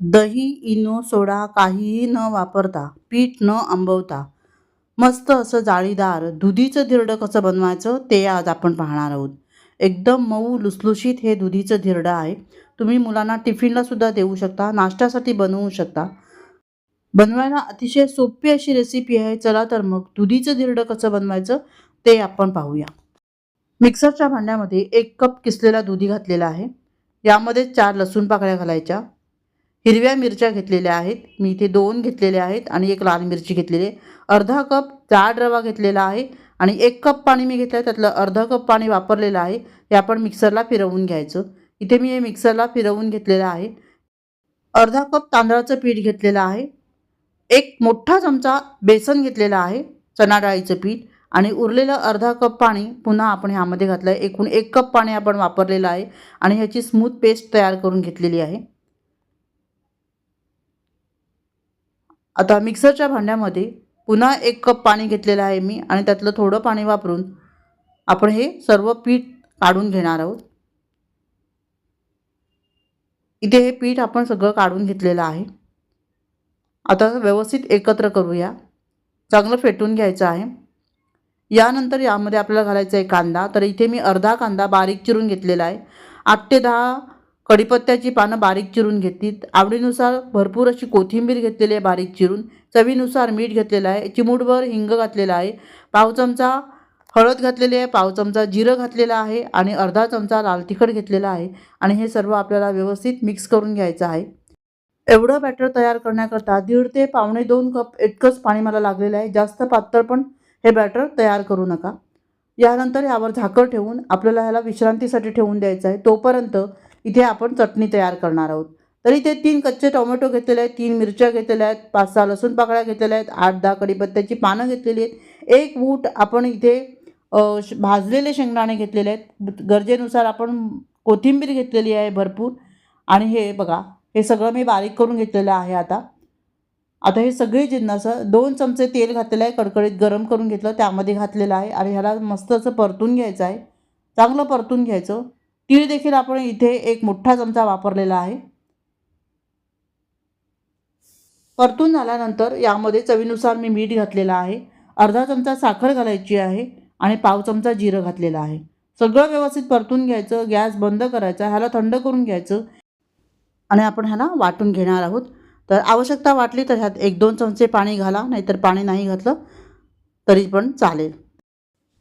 दही Eno soda काहीही न वापरता पीठ न आंबवता. मस्त असं जाळीदार दुधीचं धिरडं कसं बनवायचं ते आज आपण पाहणार आहोत. एकदम मऊ लुसलुशीत हे दुधीचं धिरडं आहे. तुम्ही मुलांना टिफिनलासुद्धा देऊ शकता नाश्त्यासाठी बनवू शकता. बनवायला अतिशय सोपी अशी रेसिपी आहे. चला तर मग दुधीचं धिरडं कसं बनवायचं ते आपण पाहूया. मिक्सरच्या भांड्यामध्ये एक कप किसलेला दुधी घातलेला आहे. यामध्ये चार लसूण पाकळ्या घालायच्या. हिरव्या मिरच्या घेतलेल्या आहेत. मी इथे दोन घेतलेल्या आहेत आणि एक लाल मिरची घेतलेली आहे. अर्धा कप जाड रवा घेतलेला आहे आणि एक कप पाणी मी घेतलं आहे त्यातलं अर्धा कप पाणी वापरलेलं आहे. हे आपण मिक्सरला फिरवून घ्यायचं. इथे मी हे मिक्सरला फिरवून घेतलेलं आहे. अर्धा कप तांदळाचं पीठ घेतलेलं आहे. एक मोठा चमचा बेसन घेतलेला आहे चणा डाळीचं पीठ. आणि उरलेलं अर्धा कप पाणी पुन्हा आपण ह्यामध्ये घातलं आहे एकूण एक कप पाणी आपण वापरलेलं आहे आणि ह्याची स्मूथ पेस्ट तयार करून घेतलेली आहे. आता मिक्सरच्या भांड्यामध्ये पुन्हा एक कप पाणी घेतलेलं आहे मी आणि त्यातलं थोडं पाणी वापरून आपण हे सर्व पीठ काढून घेणार आहोत. इथे हे पीठ आपण सगळं काढून घेतलेलं आहे. आता व्यवस्थित एकत्र करूया. चांगलं फेटून घ्यायचं आहे. यानंतर यामध्ये आपल्याला घालायचा आहे कांदा. तर इथे मी अर्धा कांदा बारीक चिरून घेतलेला आहे. आठ ते दहा कढीपत्त्याची पानं बारीक चिरून घेतली आवडीनुसार भरपूर अशी कोथिंबीर घेतलेली आहे बारीक चिरून. चवीनुसार मीठ घेतलेलं आहे. चिमूटभर हिंग घातलेला आहे. पाव चमचा हळद घातलेली आहे. पाव चमचा जिरं घातलेलं आहे आणि अर्धा चमचा लाल तिखट घेतलेला आहे. आणि हे सर्व आपल्याला व्यवस्थित मिक्स करून घ्यायचं आहे. एवढं बॅटर तयार करण्याकरता दीड ते पावणे दोन कप इतकंच पाणी मला लागलेलं आहे. जास्त पातळ पण हे बॅटर तयार करू नका. यानंतर यावर झाकण ठेवून आपल्याला ह्याला विश्रांतीसाठी ठेवून द्यायचं आहे. तोपर्यंत इथे आपण चटणी तयार करणार आहोत. तर इथे तीन कच्चे टोमॅटो घेतलेले आहेत तीन मिरच्या घेतलेल्या आहेत पाच सहा लसूण पाकळ्या घेतलेल्या आहेत आठ दहा कढीपत्त्याची पानं घेतलेली आहेत. एक बूट आपण इथे श- भाजलेले शेंगदाणे घेतलेले आहेत. गरजेनुसार आपण कोथिंबीर घेतलेली आहे भरपूर. आणि हे बघा हे सगळं मी बारीक करून घेतलेलं आहे आता. आता हे सगळे जिन्नस दोन चमचे तेल घातलेलं आहे कडकडीत गरम करून घेतलं त्यामध्ये घातलेलं आहे. आणि ह्याला मस्त असं परतून घ्यायचं आहे. चांगलं परतून घ्यायचं. तीळ देखील आपण इथे एक मोठा चमचा वापरलेला आहे. परतून झाल्यानंतर यामध्ये चवीनुसार मी मीठ घातलेलं आहे. अर्धा चमचा साखर घालायची आहे आणि पाव चमचा जिरं घातलेलं आहे. सगळं व्यवस्थित परतून घ्यायचं गॅस बंद करायचा ह्याला थंड करून घ्यायचं. आणि आपण ह्याला वाटून घेणार आहोत. तर आवश्यकता वाटली तर ह्यात एक दोन चमचे पाणी घाला नाहीतर पाणी नाही घातलं तरी पण चालेल.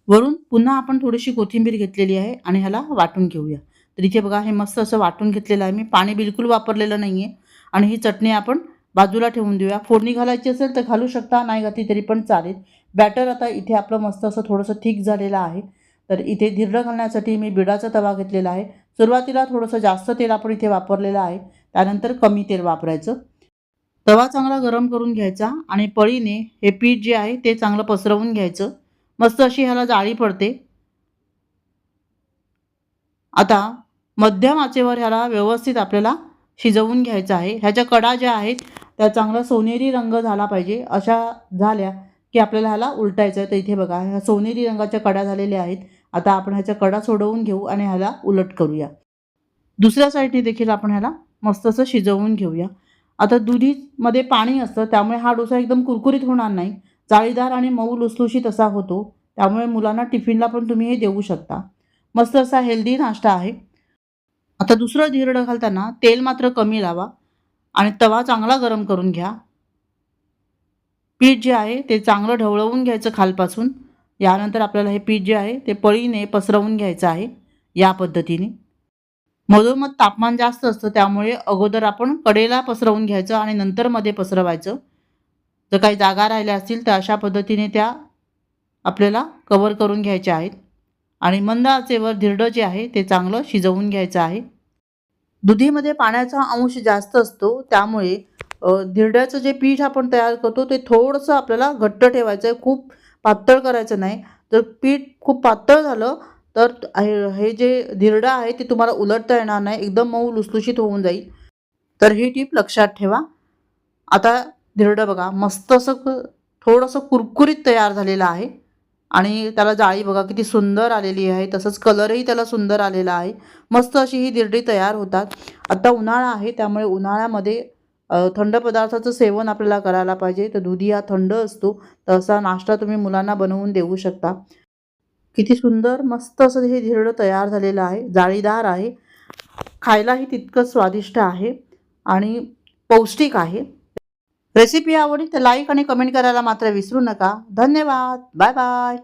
वरून पुन्हा आपण थोडीशी कोथिंबीर घेतलेली आहे आणि ह्याला वाटून घेऊया. तर इथे बघा हे मस्त असं वाटून घेतलेलं आहे. मी पाणी बिलकुल वापरलेलं नाही आहे आणि ही चटणी आपण बाजूला ठेवून देऊया. फोडणी घालायची असेल तर घालू शकता नाही घातली तरी पण चालेल. बॅटर आता इथे आपलं मस्त असं थोडंसं थिक झालेलं आहे. तर इथे धिरडं घालण्यासाठी मी बिडाचा तवा घेतलेला आहे. सुरुवातीला थोडंसं जास्त तेल आपण इथे वापरलेलं आहे. त्यानंतर कमी तेल वापरायचं. तवा चांगला गरम करून घ्यायचा आणि पळीने हे पीठ जे आहे ते चांगलं पसरवून घ्यायचं. मस्त अशी ह्याला जाळी पडते. आता मध्यम आचेवर ह्याला व्यवस्थित आपल्याला शिजवून घ्यायचं आहे. ह्याच्या कडा ज्या आहेत त्या चांगला सोनेरी रंग झाला पाहिजे. अशा झाल्या की आपल्याला ह्याला उलटायचं आहे. तर इथे बघा ह्या सोनेरी रंगाच्या कडा झालेल्या आहेत. आता आपण ह्याच्या कडा सोडवून घेऊ आणि ह्याला उलट करूया. दुसऱ्या साईडने देखील आपण ह्याला मस्त असं शिजवून घेऊया. आता दुधीमध्ये पाणी असतं त्यामुळे हा डोसा एकदम कुरकुरीत होणार नाही. जाळीदार आणि मऊ लुसलुशीत असा होतो. त्यामुळे मुलांना टिफिनला पण तुम्ही हे देऊ शकता. मस्त असा हेल्दी नाश्ता आहे. आता दुसरं धिरडं घालताना तेल मात्र कमी लावा आणि तवा चांगला गरम करून घ्या. पीठ जे आहे ते चांगलं ढवळवून घ्यायचं खालपासून. यानंतर आपल्याला हे पीठ जे आहे ते पळीने पसरवून घ्यायचं आहे या पद्धतीने. मधोमध तापमान जास्त असतं त्यामुळे अगोदर आपण कडेला पसरवून घ्यायचं आणि नंतर मध्ये पसरवायचं. जर काही जागा राहिल्या असतील तर अशा पद्धतीने त्या आपल्याला कवर करून घ्यायच्या आहेत. आणि मंद आचेवर धिरडं जे आहे ते चांगलं शिजवून घ्यायचं आहे. दुधीमध्ये पाण्याचा अंश जास्त असतो त्यामुळे धिरड्याचं जे पीठ आपण तयार करतो ते थोडंसं आपल्याला घट्ट ठेवायचं आहे. खूप पातळ करायचं नाही. जर पीठ खूप पातळ झालं तर हे हे जे धिरडं आहे ते तुम्हाला उलटता येणार नाही. एकदम मऊ लुसलुशीत होऊन जाईल. तर ही टीप लक्षात ठेवा. आता धिरडं बघा मस्त असं क- थोडंसं कुरकुरीत तयार झालेलं आहे. आणि त्याला जाळी बघा किती सुंदर आलेली आहे. तसंच कलरही त्याला सुंदर आलेला आहे. मस्त अशी ही धिरडी तयार होतात. आता उन्हाळा आहे त्यामुळे उन्हाळ्यामध्ये थंड पदार्थाचं सेवन आपल्याला करायला पाहिजे. तर दुधी हा थंड असतो. तर असा नाश्ता तुम्ही मुलांना बनवून देऊ शकता. किती सुंदर मस्त असं हे धिरडं तयार झालेलं आहे. जाळीदार आहे. खायलाही तितकंच स्वादिष्ट आहे. आणि पौष्टिक आहे. रेसिपी आवडली तर लाईक आणि कमेंट करायला मात्र विसरू नका. धन्यवाद. Bye bye